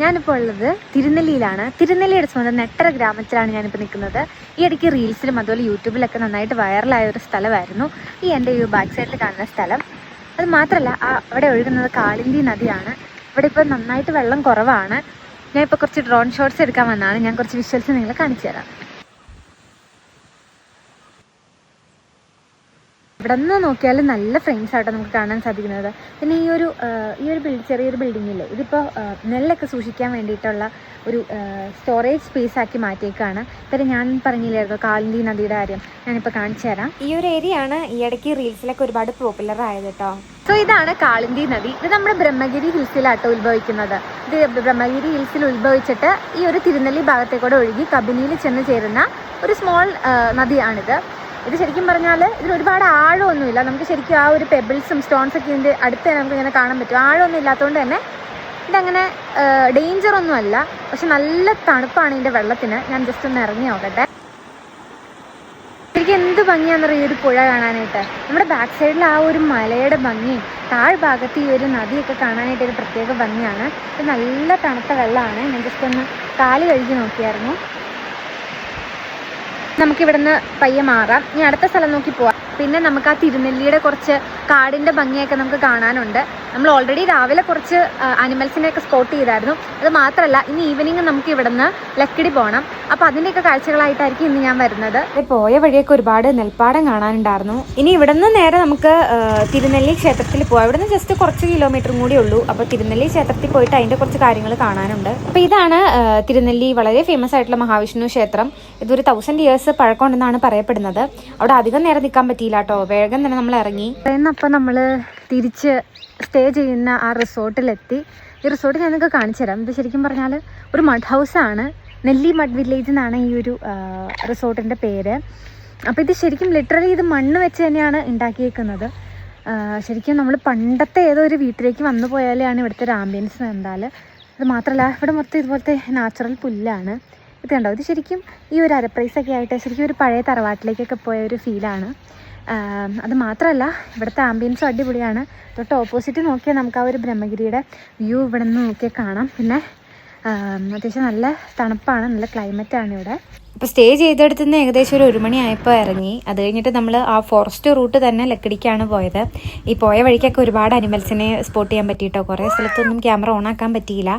ഞാനിപ്പോൾ ഉള്ളത് തിരുനെല്ലിയിലാണ്. തിരുനെല്ലിയുടെ സ്വന്തം നെട്ടര ഗ്രാമത്തിലാണ് ഞാനിപ്പോൾ നിൽക്കുന്നത്. ഈ ഇടയ്ക്ക് റീൽസിലും അതുപോലെ യൂട്യൂബിലൊക്കെ നന്നായിട്ട് വൈറലായ ഒരു സ്ഥലമായിരുന്നു. ഈ എന്റെ ഈ ബാക്ക് സൈഡിൽ കാണുന്ന സ്ഥലം. അത് മാത്രമല്ല ആ അവിടെ ഒഴുകുന്നത് കാളിന്തി നദിയാണ്. ഇവിടെ ഇപ്പോൾ നന്നായിട്ട് വെള്ളം കുറവാണ്. ഞാൻ ഇപ്പോൾ കുറച്ച് ഡ്രോൺ ഷോട്ട്സ് എടുക്കാൻ വന്നതാണ്. ഞാൻ കുറച്ച് വിഷ്വൽസ് നിങ്ങളെ കാണിച്ചു തരാം. ഇവിടെ നിന്ന് നോക്കിയാൽ നല്ല ഫ്രെയിംസ് ആട്ടോ നമുക്ക് കാണാൻ സാധിക്കുന്നത്. പിന്നെ ഈ ഒരു ഈ ഒരു ബിൽഡ് ചെറിയൊരു ബിൽഡിംഗ് ഇല്ലേ ഇതിപ്പോൾ നെല്ലൊക്കെ സൂക്ഷിക്കാൻ വേണ്ടിയിട്ടുള്ള ഒരു സ്റ്റോറേജ് സ്പേസ് ആക്കി മാറ്റിയേക്കാണ്. പിന്നെ ഞാൻ പറഞ്ഞില്ലായിരുന്നു കാലിന്തി നദിയുടെ കാര്യം? ഞാനിപ്പോൾ കാണിച്ചു തരാം. ഈ ഒരു ഏരിയ ആണ് ഈ ഇടയ്ക്ക് റീൽസിലൊക്കെ ഒരുപാട് പോപ്പുലർ ആയത് കേട്ടോ സോ ഇതാണ് കാളിന്തി നദി. ഇത് നമ്മുടെ ബ്രഹ്മഗിരി ഹിൽസിലാട്ടോ ഉത്ഭവിക്കുന്നത്. ഇത് ബ്രഹ്മഗിരി ഹിൽസിൽ ഉത്ഭവിച്ചിട്ട് ഈ ഒരു തിരുനെല്ലി ഭാഗത്തേക്കൂടെ ഒഴുകി കബിനിയിൽ ചെന്ന് ചേരുന്ന ഒരു സ്മോൾ നദിയാണിത്. ഇത് ശരിക്കും പറഞ്ഞാൽ ഇതിന് ഒരുപാട് ആഴമൊന്നുമില്ല. നമുക്ക് ശരിക്കും ആ ഒരു പെബിൾസും സ്റ്റോൺസ് ഒക്കെ ഇതിന്റെ അടുത്ത് തന്നെ നമുക്ക് ഇങ്ങനെ കാണാൻ പറ്റും. ആഴമൊന്നും ഇല്ലാത്തതുകൊണ്ട് തന്നെ ഇതങ്ങനെ ഡേഞ്ചർ ഒന്നും അല്ല. പക്ഷെ നല്ല തണുപ്പാണ് ഇതിന്റെ വെള്ളത്തിന്. ഞാൻ ജസ്റ്റ് ഒന്ന് ഇറങ്ങി നോക്കട്ടെ. ശരിക്കും എന്ത് ഭംഗിയാണെന്നറിയോ ഈ ഒരു പുഴ കാണാനായിട്ട്? നമ്മുടെ ബാക്ക് സൈഡിൽ ആ ഒരു മലയുടെ ഭംഗിയും താഴ്ഭാഗത്ത് ഈ ഒരു നദിയൊക്കെ കാണാനായിട്ട് ഒരു പ്രത്യേക ഭംഗിയാണ്. ഇത് നല്ല തണുത്ത വെള്ളമാണ്. ഞാൻ ജസ്റ്റ് ഒന്ന് കാൽ കഴുകി നോക്കിയായിരുന്നു. നമുക്കിവിടുന്ന് പയ്യെ മാറാം. ഇനി അടുത്ത സ്ഥലം നോക്കി പോവാം. പിന്നെ നമുക്ക് ആ തിരുനെല്ലിയുടെ കുറച്ച് കാടിന്റെ ഭംഗിയൊക്കെ നമുക്ക് കാണാനുണ്ട്. നമ്മൾ ഓൾറെഡി രാവിലെ കുറച്ച് അനിമൽസിനെയൊക്കെ സ്പോട്ട് ചെയ്തായിരുന്നു. അത് മാത്രമല്ല ഇനി ഈവനിങ് നമുക്ക് ഇവിടുന്ന് ലക്കിടി പോകണം അപ്പോൾ അതിന്റെയൊക്കെ കാഴ്ചകളായിട്ടായിരിക്കും ഇന്ന് ഞാൻ വരുന്നത്. പോയ വഴിയൊക്കെ ഒരുപാട് നെൽപ്പാടം കാണാനുണ്ടായിരുന്നു. ഇനി ഇവിടുന്ന് നേരെ നമുക്ക് തിരുനെല്ലി ക്ഷേത്രത്തിൽ പോകാം ഇവിടുന്ന് ജസ്റ്റ് കുറച്ച് കിലോമീറ്ററും കൂടി ഉള്ളൂ. അപ്പോൾ തിരുനെല്ലി ക്ഷേത്രത്തിൽ പോയിട്ട് അതിന്റെ കുറച്ച് കാര്യങ്ങൾ കാണാനുണ്ട്. അപ്പോൾ ഇതാണ് തിരുനെല്ലി വളരെ ഫേമസ് ആയിട്ടുള്ള മഹാവിഷ്ണു ക്ഷേത്രം. ഇതൊരു തൗസൻഡ് ഇയേഴ്സ് പഴക്കമുണ്ടെന്നാണ് പറയപ്പെടുന്നത്. അവിടെ അധികം നേരം നിൽക്കാൻ പറ്റിയില്ല. കേട്ടോ വേഗം തന്നെ നമ്മൾ ഇറങ്ങി. അപ്പോൾ നമ്മൾ തിരിച്ച് സ്റ്റേ ചെയ്യുന്ന ആ റിസോർട്ടിലെത്തി. ഈ റിസോർട്ട് ഞാൻ നിങ്ങൾക്ക് കാണിച്ചു തരാം. ഇത് ശരിക്കും പറഞ്ഞാൽ ഒരു മഡ് ഹൗസ് ആണ്. നെല്ലി മഡ് വില്ലേജ് എന്നാണ് ഈ ഒരു റിസോർട്ടിന്റെ പേര്. അപ്പോൾ ഇത് ശരിക്കും ലിറ്ററലി ഇത് മണ്ണ് വെച്ച് തന്നെയാണ് ഉണ്ടാക്കിയേക്കുന്നത്. ശരിക്കും നമ്മൾ പണ്ടത്തെ ഏതോ ഒരു വീട്ടിലേക്ക് വന്നു പോയാലാണ് ഇവിടുത്തെ ഒരു ആംബിയൻസ് കണ്ടാൽ അത് മാത്രമല്ല ഇവിടെ മൊത്തം ഇതുപോലത്തെ നാച്ചുറൽ പുല്ലാണ്. ഇത് കണ്ടോ? ഇത് ശരിക്കും ഈ ഒരു അരപ്രൈസൊക്കെ ആയിട്ട് ശരിക്കും ഒരു പഴയ തറവാട്ടിലേക്കൊക്കെ പോയ ഒരു ഫീലാണ് അത് മാത്രമല്ല ഇവിടുത്തെ ആംബിയൻസും അടിപൊളിയാണ്. തൊട്ട് ഓപ്പോസിറ്റ് നോക്കിയാൽ നമുക്ക് ആ ഒരു ബ്രഹ്മഗിരിയുടെ വ്യൂ ഇവിടെ നിന്ന് നോക്കിയാൽ കാണാം. പിന്നെ അത്യാവശ്യം നല്ല തണുപ്പാണ് നല്ല ക്ലൈമറ്റാണ് ഇവിടെ. അപ്പോൾ സ്റ്റേ ചെയ്തെടുത്ത് നിന്ന് ഏകദേശം ഒരു ഒരു മണിയായപ്പോൾ ഇറങ്ങി. അത് കഴിഞ്ഞിട്ട് നമ്മൾ ആ ഫോറസ്റ്റ് റൂട്ട് തന്നെ ലക്കടിക്കാണ് പോയത്. ഈ പോയ വഴിക്കൊക്കെ ഒരുപാട് അനിമൽസിനെ സ്പോട്ട് ചെയ്യാൻ പറ്റിയിട്ടോ? കുറേ സ്ഥലത്തൊന്നും ക്യാമറ ഓൺ ആക്കാൻ പറ്റിയില്ല.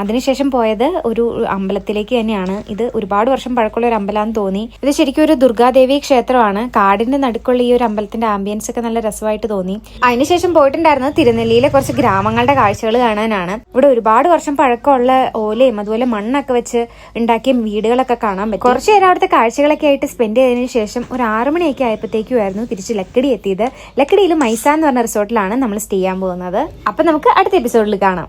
അതിനുശേഷം പോയത് ഒരു അമ്പലത്തിലേക്ക് തന്നെയാണ്. ഇത് ഒരുപാട് വർഷം പഴക്കമുള്ള ഒരു അമ്പലമാണെന്ന് തോന്നി. ഇത് ശരിക്കും ഒരു ദുർഗാദേവി ക്ഷേത്രമാണ്. കാടിന്റെ നടുക്കുള്ള ഈ ഒരു അമ്പലത്തിന്റെ ആംബിയൻസ് ഒക്കെ നല്ല രസമായിട്ട് തോന്നി. അതിനുശേഷം പോയിട്ടുണ്ടായിരുന്നത് തിരുനെല്ലിയിലെ കുറച്ച് ഗ്രാമങ്ങളുടെ കാഴ്ചകൾ കാണാനാണ്. ഇവിടെ ഒരുപാട് വർഷം പഴക്കമുള്ള ഓലയും അതുപോലെ മണ്ണൊക്കെ വെച്ച് ഉണ്ടാക്കിയ വീടുകളൊക്കെ കാണാൻ പറ്റും. കുറച്ച് നേരം അവിടുത്തെ കാഴ്ചകളൊക്കെ ആയിട്ട് സ്പെൻഡ് ചെയ്തതിനു ശേഷം ഒരു ആറു മണിയൊക്കെ ആയപ്പോഴത്തേക്കുമായിരുന്നു തിരിച്ച് ലക്കടി എത്തിയത്. ലക്കടിയിൽ മൈസ എന്ന് പറഞ്ഞ റിസോർട്ടിലാണ് നമ്മൾ സ്റ്റേ ചെയ്യാൻ പോകുന്നത്. അപ്പൊ നമുക്ക് അടുത്ത എപ്പിസോഡിൽ കാണാം.